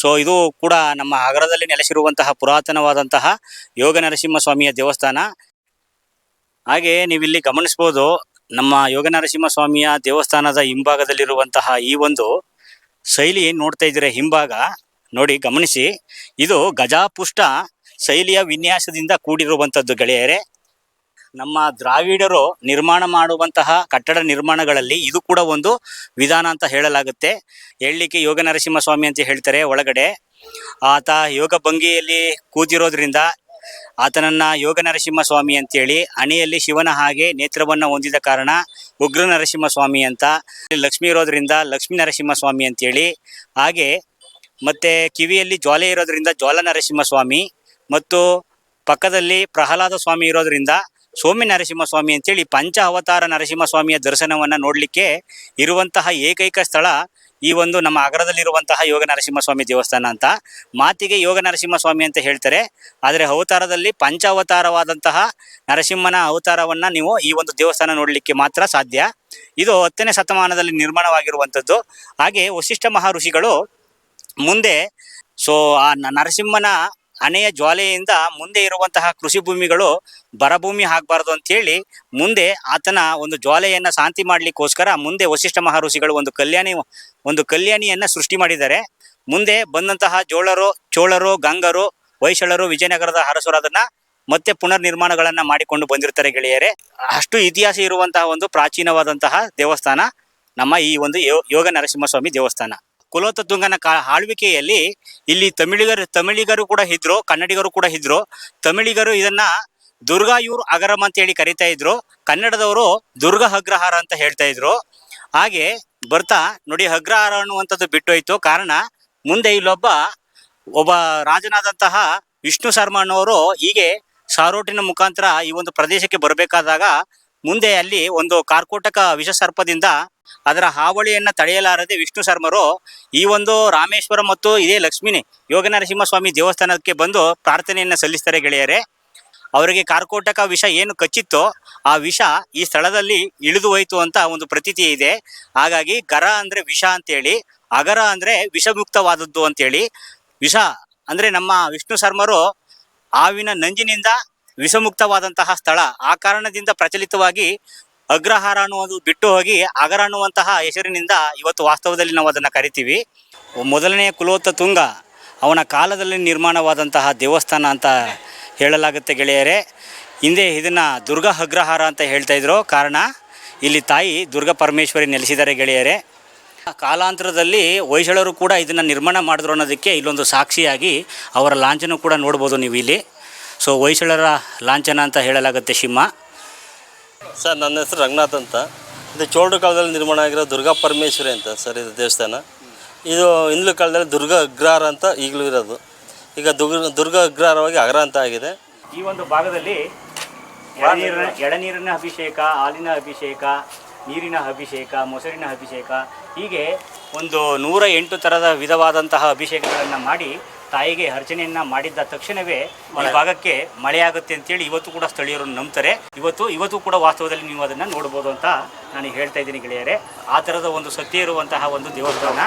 ಸೊ ಇದು ಕೂಡ ನಮ್ಮ ಆಗರದಲ್ಲಿ ನೆಲೆಸಿರುವಂತಹ ಪುರಾತನವಾದಂತಹ ಯೋಗ ನರಸಿಂಹಸ್ವಾಮಿಯ ದೇವಸ್ಥಾನ. ಹಾಗೆ ನೀವಿಲ್ಲಿ ಗಮನಿಸ್ಬೋದು, ನಮ್ಮ ಯೋಗ ನರಸಿಂಹಸ್ವಾಮಿಯ ದೇವಸ್ಥಾನದ ಹಿಂಭಾಗದಲ್ಲಿರುವಂತಹ ಈ ಒಂದು ಶೈಲಿ ನೋಡ್ತಾ ಇದ್ದೀರ? ಹಿಂಭಾಗ, ನೋಡಿ, ಗಮನಿಸಿ. ಇದು ಗಜಾಪುಷ್ಟ ಶೈಲಿಯ ವಿನ್ಯಾಸದಿಂದ ಕೂಡಿರುವಂಥದ್ದು ಗೆಳೆಯರೇ. ನಮ್ಮ ದ್ರಾವಿಡರು ನಿರ್ಮಾಣ ಮಾಡುವಂತಹ ಕಟ್ಟಡ ನಿರ್ಮಾಣಗಳಲ್ಲಿ ಇದು ಕೂಡ ಒಂದು ವಿಧಾನ ಅಂತ ಹೇಳಲಾಗುತ್ತೆ. ಹೇಳಲಿಕ್ಕೆ ಯೋಗ ನರಸಿಂಹಸ್ವಾಮಿ ಅಂತ ಹೇಳ್ತಾರೆ ಒಳಗಡೆ. ಆತ ಯೋಗ ಭಂಗಿಯಲ್ಲಿ ಕೂತಿರೋದ್ರಿಂದ ಆತನನ್ನ ಯೋಗ ನರಸಿಂಹಸ್ವಾಮಿ ಅಂತೇಳಿ ಅಣಿಯಲ್ಲಿ ಶಿವನ ಹಾಗೆ ನೇತ್ರವನ್ನು ಹೊಂದಿದ ಕಾರಣ ಉಗ್ರ ನರಸಿಂಹಸ್ವಾಮಿ ಅಂತ ಲಕ್ಷ್ಮಿ ಇರೋದ್ರಿಂದ ಲಕ್ಷ್ಮೀ ನರಸಿಂಹಸ್ವಾಮಿ ಅಂತೇಳಿ. ಹಾಗೆ ಮತ್ತೆ ಕಿವಿಯಲ್ಲಿ ಜ್ವಾಲೆ ಇರೋದ್ರಿಂದ ಜ್ವಾಲ ನರಸಿಂಹಸ್ವಾಮಿ ಮತ್ತು ಪಕ್ಕದಲ್ಲಿ ಪ್ರಹ್ಲಾದ ಸ್ವಾಮಿ ಇರೋದ್ರಿಂದ ಸೌಮ್ಯ ನರಸಿಂಹಸ್ವಾಮಿ ಅಂತೇಳಿ ಪಂಚ ಅವತಾರ ನರಸಿಂಹ ಸ್ವಾಮಿಯ ದರ್ಶನವನ್ನು ನೋಡಲಿಕ್ಕೆ ಇರುವಂತಹ ಏಕೈಕ ಸ್ಥಳ ಈ ಒಂದು ನಮ್ಮ ಅಗರದಲ್ಲಿರುವಂತಹ ಯೋಗ ನರಸಿಂಹ ಸ್ವಾಮಿ ದೇವಸ್ಥಾನ ಅಂತ. ಮಾತಿಗೆ ಯೋಗ ನರಸಿಂಹಸ್ವಾಮಿ ಅಂತ ಹೇಳ್ತಾರೆ. ಆದರೆ ಅವತಾರದಲ್ಲಿ ಪಂಚ ಅವತಾರವಾದಂತಹ ನರಸಿಂಹನ ಅವತಾರವನ್ನ ನೀವು ಈ ಒಂದು ದೇವಸ್ಥಾನ ನೋಡಲಿಕ್ಕೆ ಮಾತ್ರ ಸಾಧ್ಯ. ಇದು ಹತ್ತನೇ ಶತಮಾನದಲ್ಲಿ ನಿರ್ಮಾಣವಾಗಿರುವಂಥದ್ದು ಹಾಗೆ ವಶಿಷ್ಠ ಮಹರ್ಷಿಗಳು ಮುಂದೆ ಸೊ ಆ ನರಸಿಂಹನ ಹಣೆಯ ಜ್ವಾಲೆಯಿಂದ ಮುಂದೆ ಇರುವಂತಹ ಕೃಷಿ ಭೂಮಿಗಳು ಬರಭೂಮಿ ಅಂತ ಅಂತೇಳಿ ಮುಂದೆ ಆತನ ಒಂದು ಜ್ವಾಲೆಯನ್ನ ಶಾಂತಿ ಮಾಡ್ಲಿಕ್ಕೋಸ್ಕರ ಮುಂದೆ ವಶಿಷ್ಠ ಮಹರ್ಷಿಗಳು ಒಂದು ಕಲ್ಯಾಣಿ, ಒಂದು ಕಲ್ಯಾಣಿಯನ್ನ ಸೃಷ್ಟಿ ಮಾಡಿದ್ದಾರೆ. ಮುಂದೆ ಬಂದಂತಹ ಜೋಳರು, ಚೋಳರು, ಗಂಗರು ಹೊಯ್ಸಳರು ವಿಜಯನಗರದ ಅರಸರು ಅದನ್ನ ಮತ್ತೆ ಪುನರ್ ನಿರ್ಮಾಣಗಳನ್ನ ಮಾಡಿಕೊಂಡು ಬಂದಿರ್ತಾರೆ ಗೆಳೆಯರೆ. ಅಷ್ಟು ಇತಿಹಾಸ ಇರುವಂತಹ ಒಂದು ಪ್ರಾಚೀನವಾದಂತಹ ದೇವಸ್ಥಾನ ನಮ್ಮ ಈ ಒಂದು ಯೋಗ ನರಸಿಂಹಸ್ವಾಮಿ ದೇವಸ್ಥಾನ. ಕುಲೋತ್ತುಂಗನ ಕಾ, ಆಳ್ವಿಕೆಯಲ್ಲಿ ಇಲ್ಲಿ ತಮಿಳಿಗರು ತಮಿಳಿಗರು ಕೂಡ ಇದ್ರು, ಕನ್ನಡಿಗರು ಕೂಡ ಇದ್ರು. ತಮಿಳಿಗರು ಇದನ್ನ ದುರ್ಗಾಯೂರ್ ಅಗರಂ ಅಂತ ಹೇಳಿ ಕರಿತಾ ಇದ್ರು. ಕನ್ನಡದವರು ದುರ್ಗ ಅಗ್ರಹಾರ ಅಂತ ಹೇಳ್ತಾ ಇದ್ರು. ಹಾಗೆ ಬರ್ತಾ ನೋಡಿ ಅಗ್ರಹಾರ ಅನ್ನುವಂಥದ್ದು ಬಿಟ್ಟೋಯ್ತು. ಕಾರಣ ಮುಂದೆ ಇಲ್ಲೊಬ್ಬ, ಒಬ್ಬ ರಾಜನಾದಂತಹ ವಿಷ್ಣು ಶರ್ಮ ಅನ್ನೋರು ಹೀಗೆ ಸಾರೋಟಿನ ಮುಖಾಂತರ ಈ ಒಂದು ಪ್ರದೇಶಕ್ಕೆ ಬರಬೇಕಾದಾಗ ಮುಂದೆ ಅಲ್ಲಿ ಒಂದು ಕಾರ್ಕೋಟಕ ವಿಷ ಸರ್ಪದಿಂದ ಅದರ ಹಾವಳಿಯನ್ನ ತಡೆಯಲಾರದೆ ವಿಷ್ಣು ಶರ್ಮರು ಈ ಒಂದು ರಾಮೇಶ್ವರ ಮತ್ತು ಇದೇ ಲಕ್ಷ್ಮೀ ಯೋಗ ನರಸಿಂಹಸ್ವಾಮಿ ದೇವಸ್ಥಾನಕ್ಕೆ ಬಂದು ಪ್ರಾರ್ಥನೆಯನ್ನ ಸಲ್ಲಿಸ್ತಾರೆ ಗೆಳೆಯರೆ. ಅವರಿಗೆ ಕಾರ್ಕೋಟಕ ವಿಷ ಏನು ಕಚ್ಚಿತ್ತೋ ಆ ವಿಷ ಈ ಸ್ಥಳದಲ್ಲಿ ಇಳಿದು ಹೋಯಿತು ಅಂತ ಒಂದು ಪ್ರತೀತಿ ಇದೆ. ಹಾಗಾಗಿ ಗರ ಅಂದ್ರೆ ವಿಷ ಅಂತೇಳಿ, ಅಗರ ಅಂದ್ರೆ ವಿಷಮುಕ್ತವಾದದ್ದು ಅಂತೇಳಿ, ವಿಷ ಅಂದ್ರೆ ನಮ್ಮ ವಿಷ್ಣು ಶರ್ಮರು ಹಾವಿನ ನಂಜಿನಿಂದ ವಿಷಮುಕ್ತವಾದಂತಹ ಸ್ಥಳ. ಆ ಕಾರಣದಿಂದ ಪ್ರಚಲಿತವಾಗಿ ಅಗ್ರಹಾರ ಅನ್ನುವುದು ಬಿಟ್ಟು ಹೋಗಿ ಅಗರ ಅನ್ನುವಂತಹ ಹೆಸರಿನಿಂದ ಇವತ್ತು ವಾಸ್ತವದಲ್ಲಿ ನಾವು ಅದನ್ನು ಕರಿತೀವಿ. ಮೊದಲನೆಯ ಕುಲೋತ್ತ ತುಂಗ ಅವನ ಕಾಲದಲ್ಲಿ ನಿರ್ಮಾಣವಾದಂತಹ ದೇವಸ್ಥಾನ ಅಂತ ಹೇಳಲಾಗುತ್ತೆ ಗೆಳೆಯರೇ. ಹಿಂದೆ ಇದನ್ನು ದುರ್ಗಾ ಅಗ್ರಹಾರ ಅಂತ ಹೇಳ್ತಾ ಇದ್ರು. ಕಾರಣ ಇಲ್ಲಿ ತಾಯಿ ದುರ್ಗಾ ಪರಮೇಶ್ವರಿ ನೆಲೆಸಿದ್ದಾರೆ ಗೆಳೆಯರೇ. ಕಾಲಾಂತರದಲ್ಲಿ ಹೊಯ್ಸಳರು ಕೂಡ ಇದನ್ನು ನಿರ್ಮಾಣ ಮಾಡಿದ್ರು ಅನ್ನೋದಕ್ಕೆ ಇಲ್ಲೊಂದು ಸಾಕ್ಷಿಯಾಗಿ ಅವರ ಲಾಂಛನ ಕೂಡ ನೋಡ್ಬೋದು ನೀವು ಇಲ್ಲಿ. ಸೊ ಹೊಯ್ಸಳರ ಲಾಂಛನ ಅಂತ ಹೇಳಲಾಗುತ್ತೆ ಸಿಂಹ ಸರ್ ನನ್ನ ಹೆಸರು ರಂಗನಾಥ್ ಅಂತ. ಇದು ಚೋಳರ ಕಾಲದಲ್ಲಿ ನಿರ್ಮಾಣ ಆಗಿರೋ ದುರ್ಗಾ ಪರಮೇಶ್ವರಿ ಅಂತ ಸರ್ ಇದು ದೇವಸ್ಥಾನ. ಇದು ಹಿಂದಿನ ಕಾಲದಲ್ಲಿ ದುರ್ಗಾ ಅಗ್ರಹಾರ ಅಂತ ಈಗಲೂ ಇರೋದು. ಈಗ ದುರ್ಗ ದುರ್ಗ ಅಗ್ರಹಾರವಾಗಿ ಅಗ್ರ ಅಂತ ಆಗಿದೆ. ಈ ಒಂದು ಭಾಗದಲ್ಲಿ ಎಳನೀರಿನ ಎಳನೀರಿನ ಅಭಿಷೇಕ ಹಾಲಿನ ಅಭಿಷೇಕ ನೀರಿನ ಅಭಿಷೇಕ ಮೊಸರಿನ ಅಭಿಷೇಕ ಹೀಗೆ ಒಂದು ನೂರ ಎಂಟು ಥರದ ವಿಧವಾದಂತಹ ಅಭಿಷೇಕಗಳನ್ನು ಮಾಡಿ ತಾಯಿಗೆ ಅರ್ಚನೆಯನ್ನ ಮಾಡಿದ್ದ ತಕ್ಷಣವೇ ಈ ಭಾಗಕ್ಕೆ ಮಳೆಯಾಗುತ್ತೆ ಅಂತೇಳಿ ಇವತ್ತು ಕೂಡ ಸ್ಥಳೀಯರು ನಂಬ್ತಾರೆ. ಇವತ್ತು ಇವತ್ತು ಕೂಡ ವಾಸ್ತವದಲ್ಲಿ ನೀವು ಅದನ್ನ ನೋಡ್ಬೋದು ಅಂತ ನಾನು ಹೇಳ್ತಾ ಇದ್ದೀನಿ ಗೆಳೆಯರೆ. ಆ ಥರದ ಒಂದು ಸತ್ಯ ಇರುವಂತಹ ಒಂದು ದೇವಸ್ಥಾನ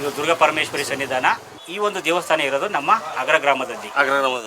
ಇದು ದುರ್ಗಾ ಪರಮೇಶ್ವರಿ ಸನ್ನಿಧಾನ. ಈ ಒಂದು ದೇವಸ್ಥಾನ ಇರೋದು ನಮ್ಮ ಅಗ್ರ ಗ್ರಾಮದಲ್ಲಿ. ಅಗ್ರಗ್ರಾಮದ